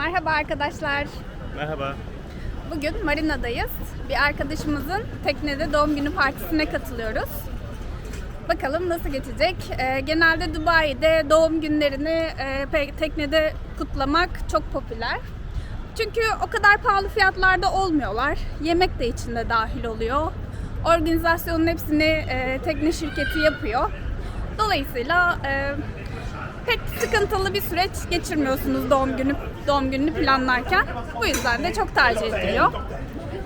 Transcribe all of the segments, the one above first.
Merhaba arkadaşlar. Merhaba. Bugün marinadayız. Bir arkadaşımızın teknede doğum günü partisine katılıyoruz. Bakalım nasıl geçecek. Ee, genelde Dubai'de doğum günlerini e, teknede kutlamak çok popüler. Çünkü o kadar pahalı fiyatlarda olmuyorlar. Yemek de içinde dahil oluyor. Organizasyonun hepsini e, tekne şirketi yapıyor. Dolayısıyla e, pek sıkıntılı bir süreç geçirmiyorsunuz doğum günü doğum gününü planlarken. Bu yüzden de çok tercih ediliyor.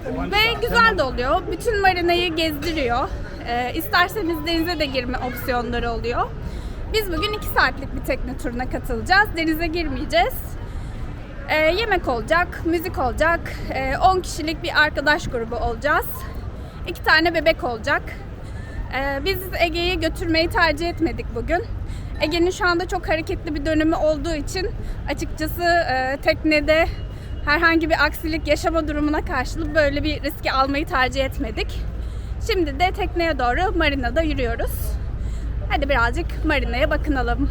Ve güzel de oluyor. Bütün marinayı gezdiriyor. Ee, isterseniz denize de girme opsiyonları oluyor. Biz bugün 2 saatlik bir tekne turuna katılacağız. Denize girmeyeceğiz. Ee, yemek olacak, müzik olacak. Ee, 10 kişilik bir arkadaş grubu olacağız. 2 tane bebek olacak. Ee, biz Ege'yi götürmeyi tercih etmedik bugün. Ege'nin şu anda çok hareketli bir dönemi olduğu için açıkçası e, teknede herhangi bir aksilik yaşama durumuna karşılık böyle bir riski almayı tercih etmedik. Şimdi de tekneye doğru marinada yürüyoruz. Hadi birazcık marinaya bakınalım.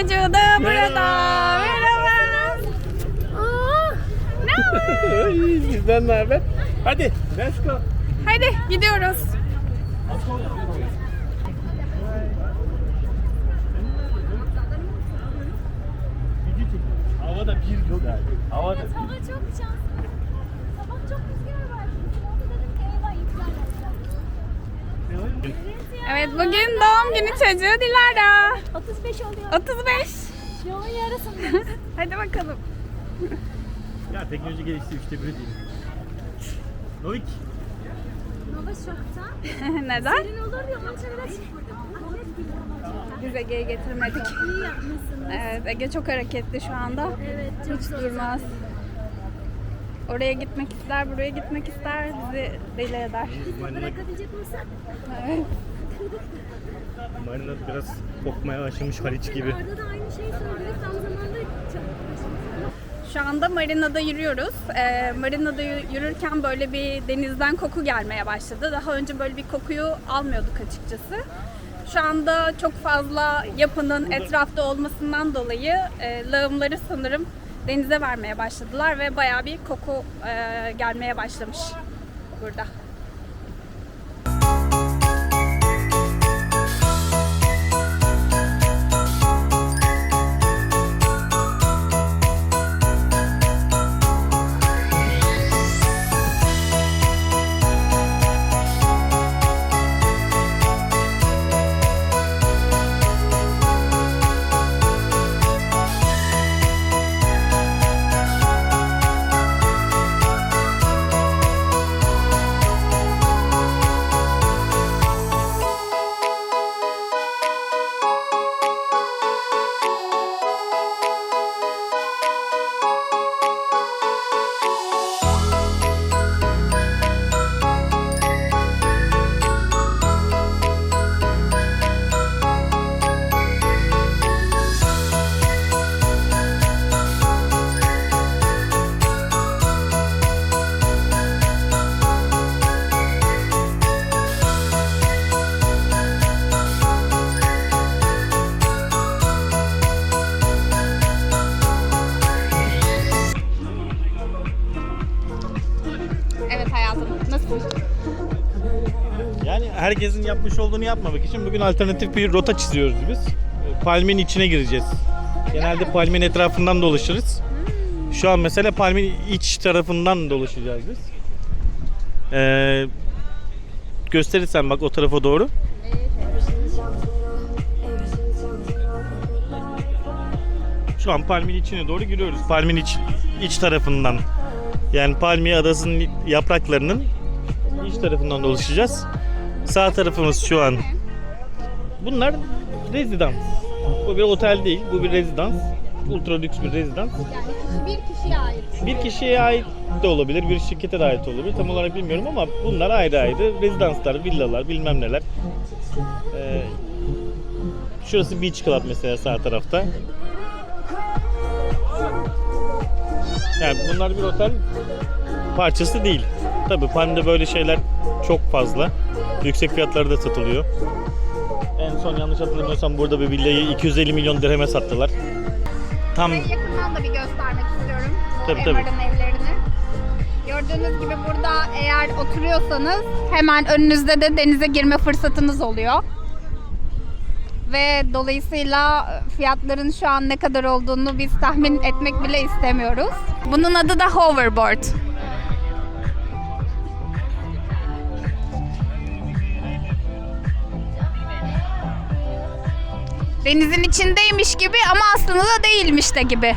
Çocuğu da burada. Merhaba. Aa, ne haber? Sizden ne haber? Hadi, let's go. Hadi gidiyoruz. Bir yok abi. Havada Evet, hava çok şanslı. Sabah çok rüzgar var. Onu dedim ki eyvah iptal olacak. Evet bugün doğum günü çocuğu Dilara. 35 oluyor. 35. Yolun yarısındayız. Hadi bakalım. Ya teknoloji gelişti üçte biri değil. Loik. Hava şokta. Neden? Serin olur ya onun için biraz. Biz Ege'yi getirmedik. İyi yapmışsınız. Evet Ege çok hareketli şu anda. Evet çok Hiç durmaz. Oraya gitmek ister, buraya gitmek ister, bizi deli eder. Marina, Bırakabilecek misin? Evet. Marina biraz kokmaya başlamış Haliç gibi. Arda da aynı şeyi söylüyor. Tam zamanda çok Şu anda marinada yürüyoruz. Ee, marinada yü- yürürken böyle bir denizden koku gelmeye başladı. Daha önce böyle bir kokuyu almıyorduk açıkçası. Şu anda çok fazla yapının etrafta olmasından dolayı e, lağımları sanırım denize vermeye başladılar ve bayağı bir koku e, gelmeye başlamış burada. Herkesin yapmış olduğunu yapmamak için bugün alternatif bir rota çiziyoruz biz. Palmin içine gireceğiz. Genelde palmin etrafından dolaşırız. Şu an mesela palmin iç tarafından dolaşacağız biz. Ee, gösterirsen bak o tarafa doğru. Şu an palmin içine doğru giriyoruz. Palmin iç, iç tarafından. Yani palmiye adasının yapraklarının iç tarafından dolaşacağız. Sağ tarafımız şu an. Bunlar rezidans. Bu bir otel değil, bu bir rezidans. Ultra lüks bir rezidans. Yani bir kişiye ait. Bir kişiye ait de olabilir, bir şirkete de ait olabilir. Tam olarak bilmiyorum ama bunlar ayrı ayrı. Rezidanslar, villalar, bilmem neler. Ee, şurası Beach Club mesela sağ tarafta. Yani bunlar bir otel parçası değil. Tabii Palmi'de böyle şeyler çok fazla. Yüksek fiyatları da satılıyor. En son yanlış hatırlamıyorsam burada bir villayı 250 milyon dirheme sattılar. Tam Ve yakından da bir göstermek istiyorum bu Tabii, tabii. Evlerini. Gördüğünüz gibi burada eğer oturuyorsanız hemen önünüzde de denize girme fırsatınız oluyor. Ve dolayısıyla fiyatların şu an ne kadar olduğunu biz tahmin etmek bile istemiyoruz. Bunun adı da hoverboard. Denizin içindeymiş gibi ama aslında da değilmiş de gibi.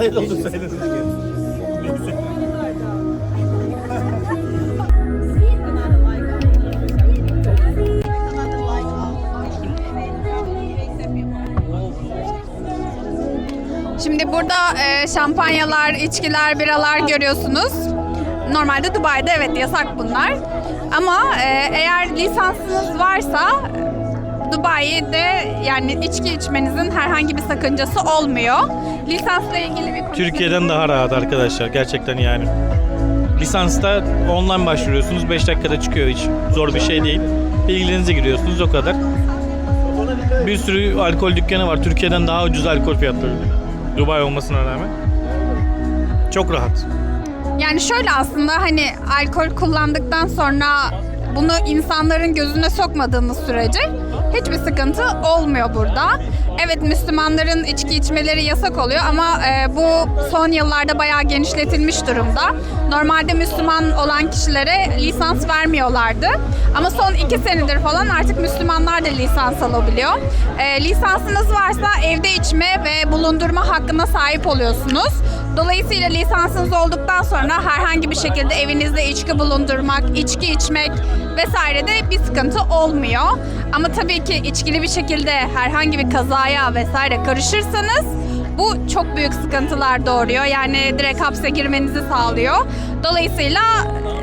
Dilara'ya da otursaydınız. Şimdi burada e, şampanyalar, içkiler, biralar görüyorsunuz. Normalde Dubai'de evet yasak bunlar. Ama e, eğer lisansınız varsa Dubai'de yani içki içmenizin herhangi bir sakıncası olmuyor. Lisansla ilgili bir Türkiye'den daha rahat arkadaşlar gerçekten yani. Lisansta online başvuruyorsunuz 5 dakikada çıkıyor hiç zor bir şey değil. Bilgilerinizi giriyorsunuz o kadar. Bir sürü alkol dükkanı var. Türkiye'den daha ucuz alkol fiyatları. Dubai olmasına rağmen. Çok rahat. Yani şöyle aslında hani alkol kullandıktan sonra bunu insanların gözüne sokmadığınız sürece hiçbir sıkıntı olmuyor burada. Evet Müslümanların içki içmeleri yasak oluyor ama e, bu son yıllarda bayağı genişletilmiş durumda. Normalde Müslüman olan kişilere lisans vermiyorlardı. Ama son iki senedir falan artık Müslümanlar da lisans alabiliyor. E, lisansınız varsa evde içme ve bulundurma hakkına sahip oluyorsunuz. Dolayısıyla lisansınız olduktan sonra herhangi bir şekilde evinizde içki bulundurmak, içki içmek vesaire de bir sıkıntı olmuyor. Ama tabii ki içkili bir şekilde herhangi bir kazaya vesaire karışırsanız bu çok büyük sıkıntılar doğuruyor. Yani direkt hapse girmenizi sağlıyor. Dolayısıyla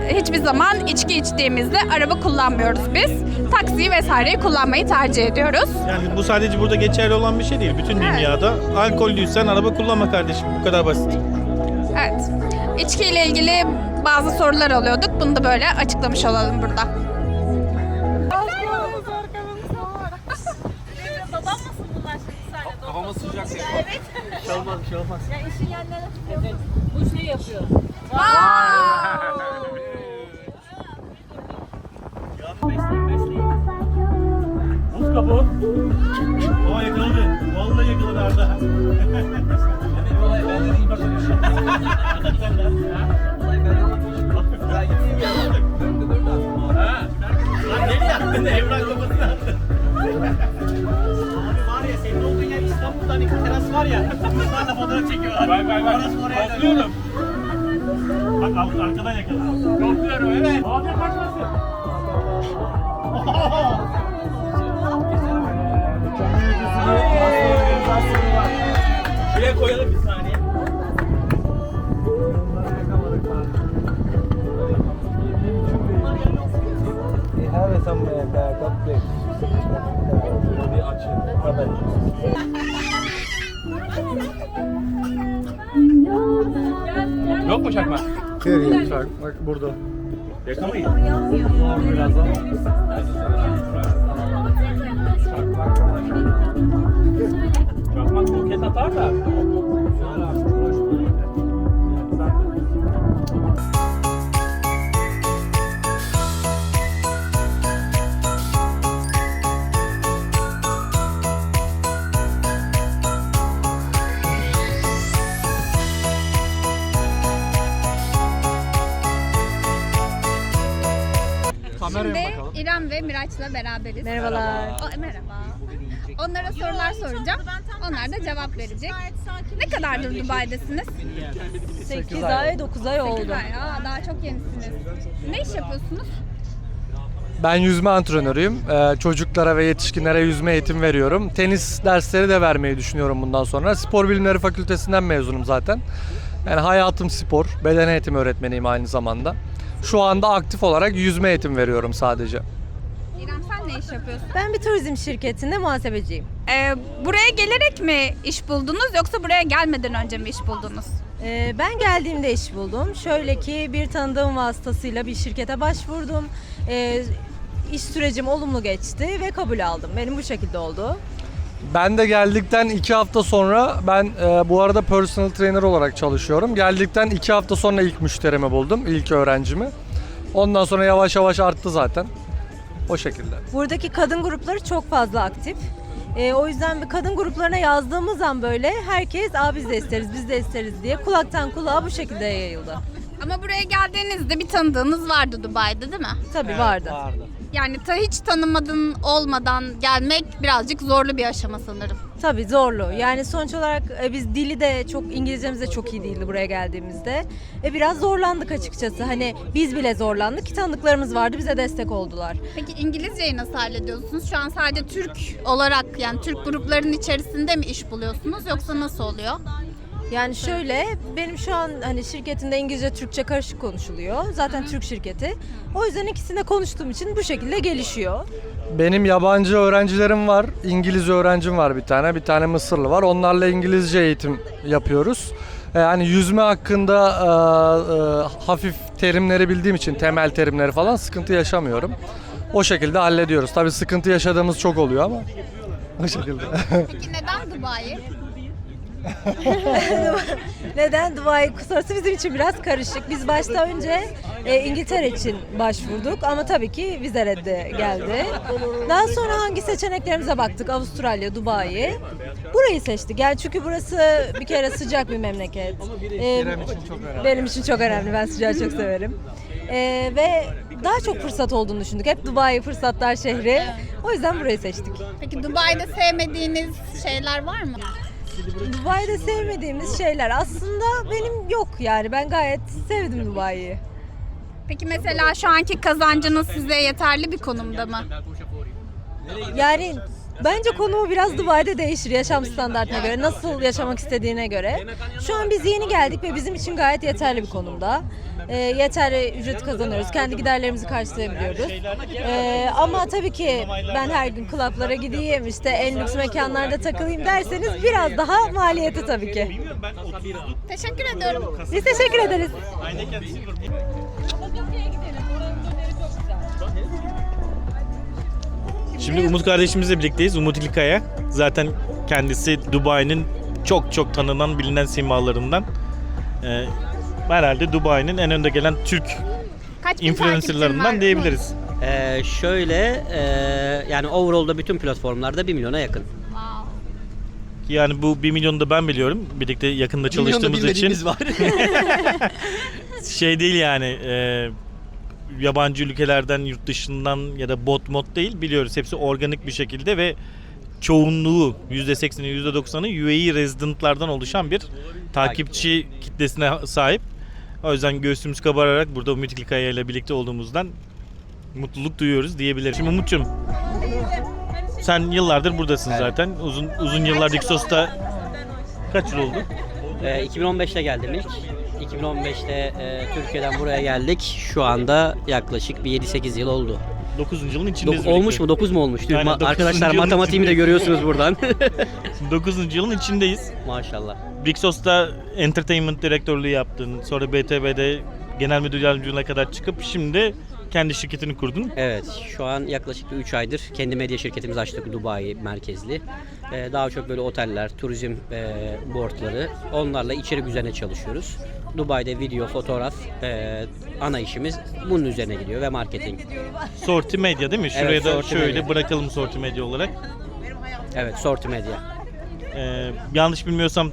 hiçbir zaman içki içtiğimizde araba kullanmıyoruz biz. Taksiyi vesaireyi kullanmayı tercih ediyoruz. Yani bu sadece burada geçerli olan bir şey değil. Bütün Evet. dünyada alkollüysen araba kullanma kardeşim. Bu kadar basit. Evet. İçki ile ilgili bazı sorular alıyorduk. Bunu da böyle açıklamış olalım burada. Ya. Evet. Şey olmaz, şey olmaz. Ya işin yerlerine tutuyor. Bu şey yapıyor. Buz kabuğu. Aa yakaladı. Vallahi yakaladı Arda. Olay bende değil bak öyle şey. Olay bende değil. Ya gitsin ya. Döndü döndü aslında. Ha. Lan nereye attın? Emrah kafasına İstanbul'da hani teras var ya. Bunlarla fotoğraf çekiyorlar. Bak bak bak. Orası oraya Topluyorum. Bak al- arkadan yakaladı. Topluyorum evet. Abi kaçmasın. Şuraya koyalım bir saniye. Have some uh, backup place. Bir açın. Haber. Yok mu çakma? Bak burada. Yakamayın. Zor birazdan. Çakmak roket atar da. İrem ve Miraç'la beraberiz. Merhabalar. O, merhaba. Onlara sorular soracağım. Onlar da cevap verecek. Ne kadardır Dubai'desiniz? 8 ay 9 ay oldu. Güzel ya, daha çok yenisiniz. Ne iş yapıyorsunuz? Ben yüzme antrenörüyüm. Ee, çocuklara ve yetişkinlere yüzme eğitim veriyorum. Tenis dersleri de vermeyi düşünüyorum bundan sonra. Spor Bilimleri Fakültesinden mezunum zaten. Yani hayatım spor, beden eğitimi öğretmeniyim aynı zamanda. Şu anda aktif olarak yüzme eğitim veriyorum sadece. Ne iş yapıyorsun? Ben bir turizm şirketinde muhasebeciyim. Ee, buraya gelerek mi iş buldunuz yoksa buraya gelmeden önce mi iş buldunuz? Ee, ben geldiğimde iş buldum. Şöyle ki bir tanıdığım vasıtasıyla bir şirkete başvurdum. Ee, iş sürecim olumlu geçti ve kabul aldım. Benim bu şekilde oldu. Ben de geldikten iki hafta sonra ben e, bu arada personal trainer olarak çalışıyorum. Geldikten iki hafta sonra ilk müşterimi buldum, ilk öğrencimi. Ondan sonra yavaş yavaş arttı zaten. O şekilde. Buradaki kadın grupları çok fazla aktif. Ee, o yüzden bir kadın gruplarına yazdığımız an böyle herkes Aa, biz de isteriz, biz de isteriz diye kulaktan kulağa bu şekilde yayıldı. Ama buraya geldiğinizde bir tanıdığınız vardı Dubai'de değil mi? Tabii vardı. Yani ta hiç tanımadığın olmadan gelmek birazcık zorlu bir aşama sanırım. Tabii zorlu. Yani sonuç olarak e, biz dili de çok İngilizcemiz de çok iyi değildi buraya geldiğimizde. E biraz zorlandık açıkçası. Hani biz bile zorlandık ki tanıdıklarımız vardı bize destek oldular. Peki İngilizceyi nasıl hallediyorsunuz? Şu an sadece Türk olarak yani Türk gruplarının içerisinde mi iş buluyorsunuz yoksa nasıl oluyor? Yani şöyle benim şu an hani şirketimde İngilizce Türkçe karışık konuşuluyor. Zaten Türk şirketi. O yüzden ikisinde konuştuğum için bu şekilde gelişiyor. Benim yabancı öğrencilerim var. İngiliz öğrencim var bir tane. Bir tane Mısırlı var. Onlarla İngilizce eğitim yapıyoruz. Yani yüzme hakkında e, e, hafif terimleri bildiğim için temel terimleri falan sıkıntı yaşamıyorum. O şekilde hallediyoruz. Tabii sıkıntı yaşadığımız çok oluyor ama o şekilde. Peki neden Dubai? Neden Dubai sorusu bizim için biraz karışık. Biz başta önce e, İngiltere için başvurduk ama tabii ki vize reddi geldi. Daha sonra hangi seçeneklerimize baktık? Avustralya, Dubai. Burayı seçtik. Yani çünkü burası bir kere sıcak bir memleket. E, benim için çok önemli. Ben sıcağı çok severim. E, ve daha çok fırsat olduğunu düşündük. Hep Dubai fırsatlar şehri. O yüzden burayı seçtik. Peki Dubai'de sevmediğiniz şeyler var mı? Dubai'de sevmediğimiz şeyler aslında benim yok yani. Ben gayet sevdim Dubai'yi. Peki mesela şu anki kazancınız size yeterli bir konumda mı? Yani bence konumu biraz Dubai'de değişir yaşam standartına göre, nasıl yaşamak istediğine göre. Şu an biz yeni geldik ve bizim için gayet yeterli bir konumda. Ee, yeterli ücret kazanıyoruz, kendi giderlerimizi karşılayabiliyoruz. Ee, ama tabii ki ben her gün klaplara gideyim, işte en lüks mekanlarda takılayım derseniz biraz daha maliyeti tabii ki. Teşekkür ediyorum. Biz teşekkür ederiz. Şimdi Umut kardeşimizle birlikteyiz. Umut İlkaya. Zaten kendisi Dubai'nin çok çok tanınan bilinen simalarından. Ee, herhalde Dubai'nin en önde gelen Türk Kaç bin takipçin influencerlarından var? diyebiliriz. Ee, şöyle e, yani overall'da bütün platformlarda 1 milyona yakın. Wow. Yani bu 1 milyonu da ben biliyorum. Birlikte yakında çalıştığımız için. var. şey değil yani e, yabancı ülkelerden yurt dışından ya da bot mod değil biliyoruz hepsi organik bir şekilde ve çoğunluğu %80'i %90'ı UAE residentlardan oluşan bir takipçi kitlesine sahip. O yüzden göğsümüz kabararak burada Umut İlkaya ile birlikte olduğumuzdan mutluluk duyuyoruz diyebilirim. Şimdi Umut'cum sen yıllardır buradasın zaten. Uzun uzun yıllar Dixos'ta kaç yıl oldu? Ee, 2015'te geldim ilk. 2015'te e, Türkiye'den buraya geldik. Şu anda yaklaşık bir 7-8 yıl oldu. 9. yılın içindeyiz. Dok- olmuş mu? 9 mu olmuş? Aynen, Ma- dokuzuncu Arkadaşlar yılın matematiğimi de içindeyiz. görüyorsunuz buradan. 9. yılın içindeyiz. Maşallah. Bixos'ta entertainment direktörlüğü yaptın. Sonra BTV'de genel müdür yardımcılığına kadar çıkıp şimdi kendi şirketini kurdun. Evet, şu an yaklaşık 3 aydır kendi medya şirketimizi açtık Dubai merkezli. Ee, daha çok böyle oteller, turizm e, boardları, onlarla içerik üzerine çalışıyoruz. Dubai'de video, fotoğraf, e, ana işimiz bunun üzerine gidiyor ve marketing. Sorti Medya değil mi? Şuraya Evet, da Sorti şöyle Medya. bırakalım Sorti Medya olarak. Evet, Sorti Medya. Ee, yanlış bilmiyorsam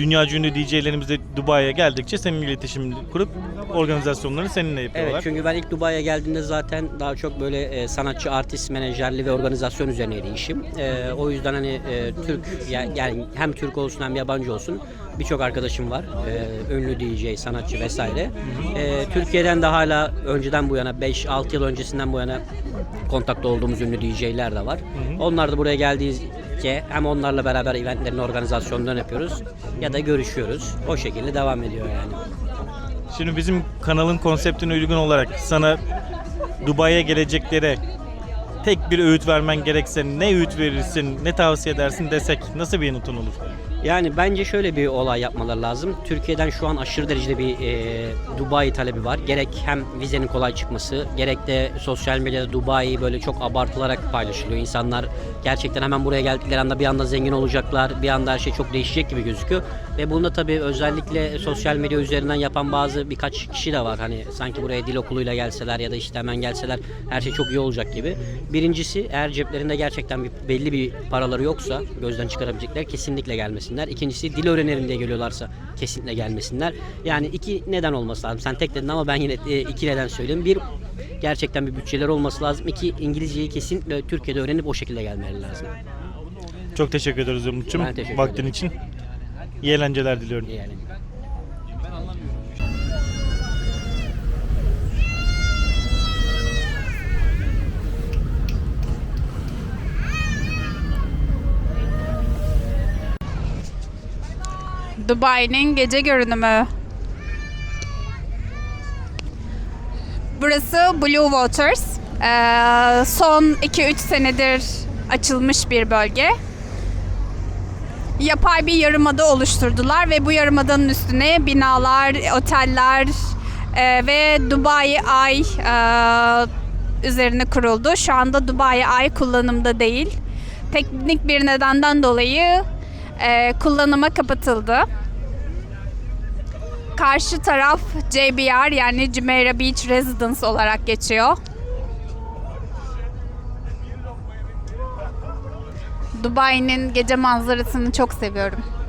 dünya ünlü DJ'lerimiz de Dubai'ye geldikçe senin iletişim kurup organizasyonları seninle yapıyorlar. Evet çünkü ben ilk Dubai'ye geldiğimde zaten daha çok böyle e, sanatçı, artist, menajerli ve organizasyon üzerineydi işim. E, o yüzden hani e, Türk ya- yani hem Türk olsun hem yabancı olsun birçok arkadaşım var. E, ünlü DJ, sanatçı vesaire. E, Türkiye'den de hala önceden bu yana 5-6 yıl öncesinden bu yana kontakta olduğumuz ünlü DJ'ler de var. Onlar da buraya geldiğince hem onlarla beraber eventlerin organizasyonlarını yapıyoruz ya da görüşüyoruz. O şekilde devam ediyor yani. Şimdi bizim kanalın konseptine uygun olarak sana Dubai'ye geleceklere tek bir öğüt vermen gerekse ne öğüt verirsin, ne tavsiye edersin desek nasıl bir yanıtın olur? Yani bence şöyle bir olay yapmaları lazım. Türkiye'den şu an aşırı derecede bir e, Dubai talebi var. Gerek hem vizenin kolay çıkması, gerek de sosyal medyada Dubai böyle çok abartılarak paylaşılıyor. İnsanlar gerçekten hemen buraya geldikleri anda bir anda zengin olacaklar, bir anda her şey çok değişecek gibi gözüküyor. Ve bunu da tabii özellikle sosyal medya üzerinden yapan bazı birkaç kişi de var. Hani sanki buraya dil okuluyla gelseler ya da işte hemen gelseler her şey çok iyi olacak gibi. Birincisi eğer ceplerinde gerçekten bir, belli bir paraları yoksa gözden çıkarabilecekler kesinlikle gelmesinler. İkincisi dil öğrenelim diye geliyorlarsa kesinlikle gelmesinler. Yani iki neden olması lazım. Sen tek dedin ama ben yine e, iki neden söyleyeyim. Bir gerçekten bir bütçeler olması lazım. İki İngilizceyi kesinlikle Türkiye'de öğrenip o şekilde gelmeleri lazım. Çok teşekkür ederiz Umut'cum vaktin ederim. için. İyi eğlenceler diliyorum. Yani. Dubai'nin gece görünümü. Burası Blue Waters. Ee, son 2-3 senedir açılmış bir bölge. Yapay bir yarımada oluşturdular ve bu yarımadanın üstüne binalar, oteller e, ve Dubai Ay e, üzerine kuruldu. Şu anda Dubai Ay kullanımda değil. Teknik bir nedenden dolayı e, kullanıma kapatıldı. Karşı taraf JBR yani Jumeirah Beach Residence olarak geçiyor. Dubai'nin gece manzarasını çok seviyorum.